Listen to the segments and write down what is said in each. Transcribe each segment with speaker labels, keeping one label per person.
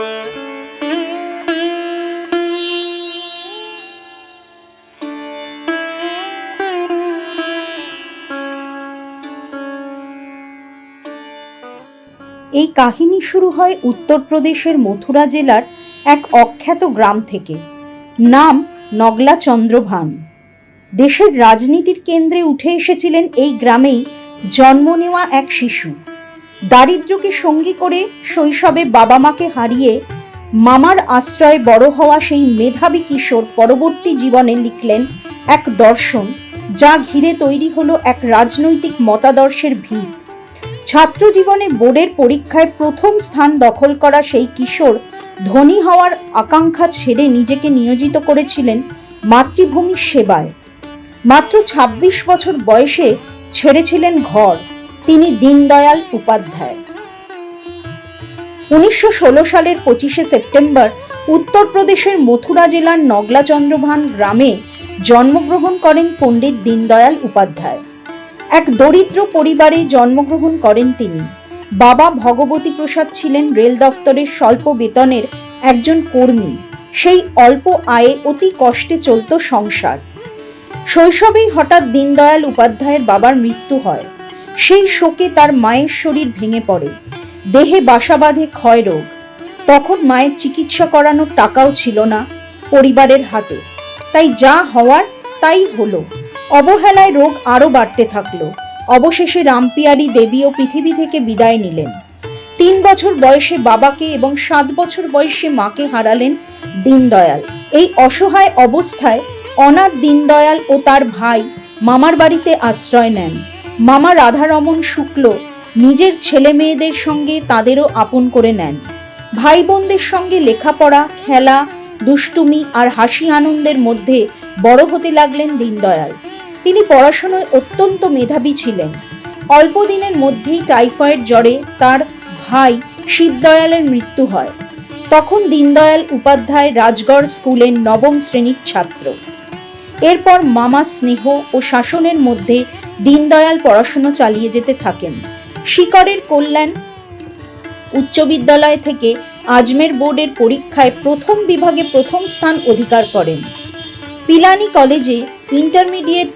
Speaker 1: এই কাহিনী শুরু হয় উত্তরপ্রদেশের মথুরা জেলার এক অখ্যাত গ্রাম থেকে। নাম নগলা চন্দ্রভান। দেশের রাজনীতির কেন্দ্রে উঠে এসেছিলেন এই গ্রামেই জন্ম নেওয়া এক শিশু। দারিদ্র্যকে সঙ্গী করে শৈশবে বাবা মাকে হারিয়ে মামার আশ্রয়ে বড় হওয়া সেই মেধাবী কিশোর পরবর্তী জীবনে লিখলেন এক দর্শন, যা ঘিরে তৈরি হলো এক রাজনৈতিক মতাদর্শের ভিত। ছাত্র জীবনে বোর্ডের পরীক্ষায় প্রথম স্থান দখল করা সেই কিশোর ধনী হওয়ার আকাঙ্ক্ষা ছেড়ে নিজেকে নিয়োজিত করেছিলেন মাতৃভূমির সেবায়। মাত্র ২৬ বছর বয়সে ছেড়েছিলেন ঘর। তিনি দীনদয়াল উপাধ্যায়। উনিশশো ষোলো সালের পঁচিশে সেপ্টেম্বর উত্তরপ্রদেশের মথুরা জেলার নগলা চন্দ্রভান গ্রামে জন্মগ্রহণ করেন পণ্ডিত দীনদয়াল উপাধ্যায়। এক দরিদ্র পরিবারে জন্মগ্রহণ করেন তিনি। বাবা ভগবতী প্রসাদ ছিলেন রেল দফতরের স্বল্প বেতনের একজন কর্মী। সেই অল্প আয়ে অতি কষ্টে চলত সংসার। শৈশবেই হঠাৎ দীনদয়াল উপাধ্যায়ের বাবার মৃত্যু হয়। সেই শোকে তার মায়ের শরীর ভেঙে পড়ে। দেহে বাসা বাঁধে ক্ষয় রোগ। তখন মায়ের চিকিৎসা করানোর টাকাও ছিল না পরিবারের হাতে। তাই যা হওয়ার তাই হলো। অবহেলায় রোগ আরও বাড়তে থাকল। অবশেষে রামপিয়ারি দেবীও পৃথিবী থেকে বিদায় নিলেন। তিন বছর বয়সে বাবাকে এবং সাত বছর বয়সে মাকে হারালেন দীনদয়াল। এই অসহায় অবস্থায় অনাথ দীনদয়াল ও তার ভাই মামার বাড়িতে আশ্রয় নেন। মামা রাধারমন শুক্ল নিজের ছেলে মেয়েদের সঙ্গে তাদেরও আপন করে নেন। ভাই বোনদের সঙ্গে লেখাপড়া, খেলা, দুষ্টুমি আর হাসি আনন্দের মধ্যে বড় হতে লাগলেন দীনদয়াল। তিনি পড়াশোনায় অত্যন্ত মেধাবী ছিলেন। অল্প দিনের মধ্যেই টাইফয়েড জ্বরে তার ভাই শিবদয়ালের মৃত্যু হয়। তখন দীনদয়াল উপাধ্যায় রাজগড় স্কুলের নবম শ্রেণির ছাত্র। এরপর মামা স্নেহ ও শাসনের মধ্যে দীনদয়াল পড়াশুনো চালিয়ে যেতে থাকেন। শিকরের কল্যাণ উচ্চ বিদ্যালয় থেকে আজমের বোর্ডের পরীক্ষায় প্রথম বিভাগে প্রথম স্থান অধিকার করেন। পিলানি কলেজে ইন্টারমিডিয়েট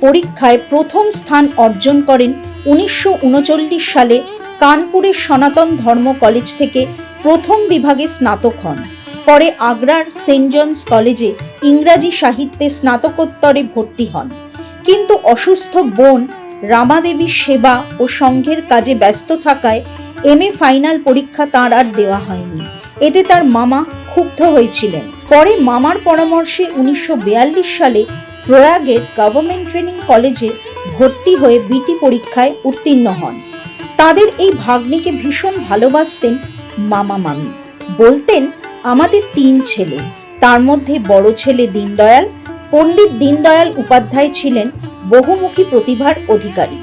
Speaker 1: পরীক্ষায় প্রথম স্থান অর্জন করেন উনিশশো উনচল্লিশ সালে কানপুরের সনাতন ধর্ম কলেজ থেকে প্রথম বিভাগে স্নাতক হন। পরে আগ্রার সেন্ট জনস কলেজে ইংরাজি সাহিত্যে স্নাতকোত্তরে ভর্তি হন। কিন্তু অসুস্থ বোন রামাদেবীর সেবা ও সংঘের কাজে ব্যস্ত থাকায় এম ফাইনাল পরীক্ষা তাঁর আর দেওয়া হয়নি। এতে তার মামা ক্ষুব্ধ হয়েছিলেন। পরে মামার পরামর্শে উনিশশো সালে প্রয়াগের গভর্নমেন্ট ট্রেনিং কলেজে ভর্তি হয়ে বিটি পরীক্ষায় উত্তীর্ণ হন। তাদের এই ভাগ্নিকে ভীষণ ভালোবাসতেন মামা মামি। বলতেন, আমাদের তিন ছেলে। তার মধ্যে বড় ছেলে দীনদয়াল পণ্ডিত দীনদয়াল উপাধ্যায় ছিলেন বহুমুখী প্রতিভার অধিকারী।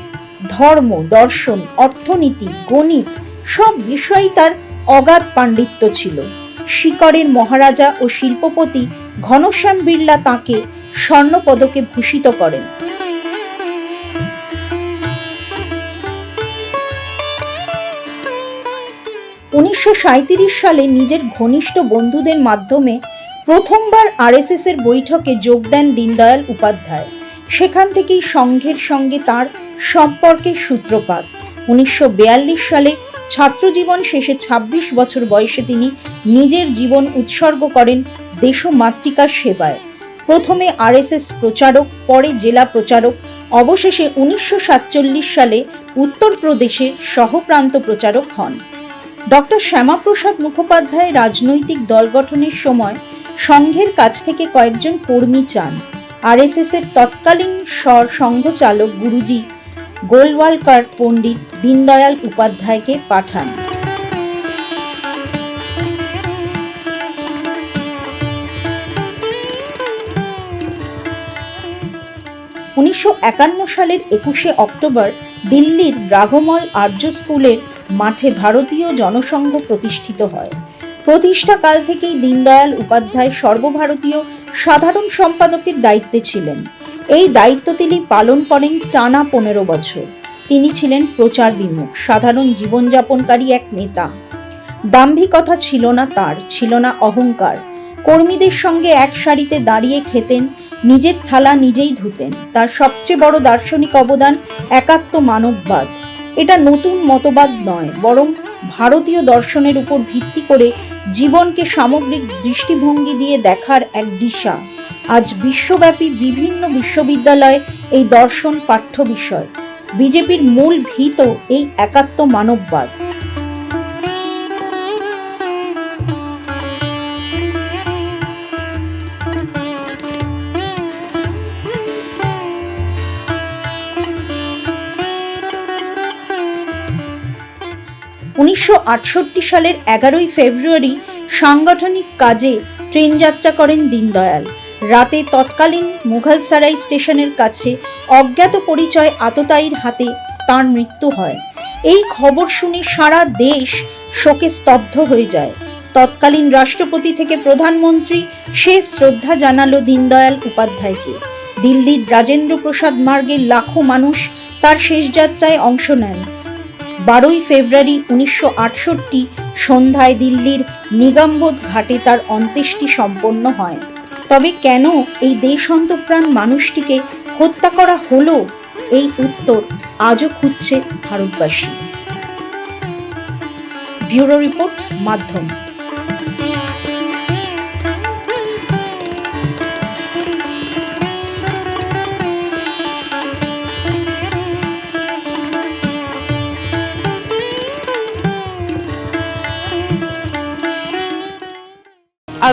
Speaker 1: ধর্ম, দর্শন, অর্থনীতি, গণিত সব বিষয়ই তার অগাধ পাণ্ডিত্য ছিল। শিকরের মহারাজা ও শিল্পপতি ঘনশ্যাম বিড়লা তাকে স্বর্ণপদকে ভূষিত করেন। উনিশশো সাঁইত্রিশ সালে নিজের ঘনিষ্ঠ বন্ধুদের মাধ্যমে প্রথমবার আরএসএস এর বৈঠকে যোগ দেন দীনদয়াল উপাধ্যায়। সেখান থেকেই সংঘের সঙ্গে তার সম্পর্কের সূত্রপাত। উনিশশো সালে ছাত্রজীবন শেষে ২৬ বছর বয়সে তিনি নিজের জীবন উৎসর্গ করেন দেশমাতৃকার সেবায়। প্রথমে আরএসএস প্রচারক, পরে জেলা প্রচারক, অবশেষে উনিশশো সাতচল্লিশ সালে উত্তরপ্রদেশের সহপ্রান্ত প্রচারক হন। ডক্টর শ্যামাপ্রসাদ মুখোপাধ্যায় রাজনৈতিক দল গঠনের সময় সংঘের কাছ থেকে কয়েকজন কর্মী চান। আরএসএস এর তৎকালীন স্বর সংঘচালক গুরুজি গোলওয়ালকার পণ্ডিত দীনদয়াল উপাধ্যায়কে পাঠান। উনিশশো একান্ন সালের একুশে অক্টোবর দিল্লির রাঘমল আর্য স্কুলের মাঠে ভারতীয় জনসংঘ প্রতিষ্ঠিত হয়। প্রতিষ্ঠাকাল থেকেই দীনদয়াল উপাধ্যায় সর্বভারতীয় সাধারণ সম্পাদকের দায়িত্বে ছিলেন। এই দায়িত্ব তিনি পালন করেন টানা পনেরো বছর। তিনি ছিলেন প্রচার বিমুখ, সাধারণ জীবনযাপনকারী এক নেতা। দাম্ভিকতা ছিল না তার, ছিল না অহংকার। কর্মীদের সঙ্গে এক সারিতে দাঁড়িয়ে খেতেন, নিজের থালা নিজেই ধুতেন। তার সবচেয়ে বড় দার্শনিক অবদান একাত্ম মানববাদ। এটা নতুন মতবাদ নয়, বরং ভারতীয় দর্শনের উপর ভিত্তি করে জীবনকে সামগ্রিক দৃষ্টিভঙ্গি দিয়ে দেখার এক দিশা। আজ বিশ্বব্যাপী বিভিন্ন বিশ্ববিদ্যালয়ে এই দর্শন পাঠ্য বিষয়। বিজেপির মূল ভীত এই একাত্ম মানববাদ। উনিশশো আটষট্টি সালের এগারোই ফেব্রুয়ারি সাংগঠনিক কাজে ট্রেন যাত্রা করেন দীনদয়াল। রাতে তৎকালীন মুঘলসারাই স্টেশনের কাছে অজ্ঞাত পরিচয় আততায়ীর হাতে তার মৃত্যু হয়। এই খবর শুনে সারা দেশ শোকে স্তব্ধ হয়ে যায়। তৎকালীন রাষ্ট্রপতি থেকে প্রধানমন্ত্রী শেষ শ্রদ্ধা জানালো দীনদয়াল উপাধ্যায়কে। দিল্লির রাজেন্দ্র প্রসাদ মার্গের লাখো মানুষ তার শেষ যাত্রায় অংশ নেন। বারোই ফেব্রুয়ারি উনিশশো আটষট্টি সন্ধ্যায় দিল্লির নিগমবোধ ঘাটে তার অন্ত্যেষ্টি সম্পন্ন হয়। তবে কেন এই দেশান্তপ্রাণ মানুষটিকে হত্যা করা হলো? এই উত্তর আজও খুঁজছে ভারতবাসী। ব্যুরো রিপোর্ট, মাধ্যম।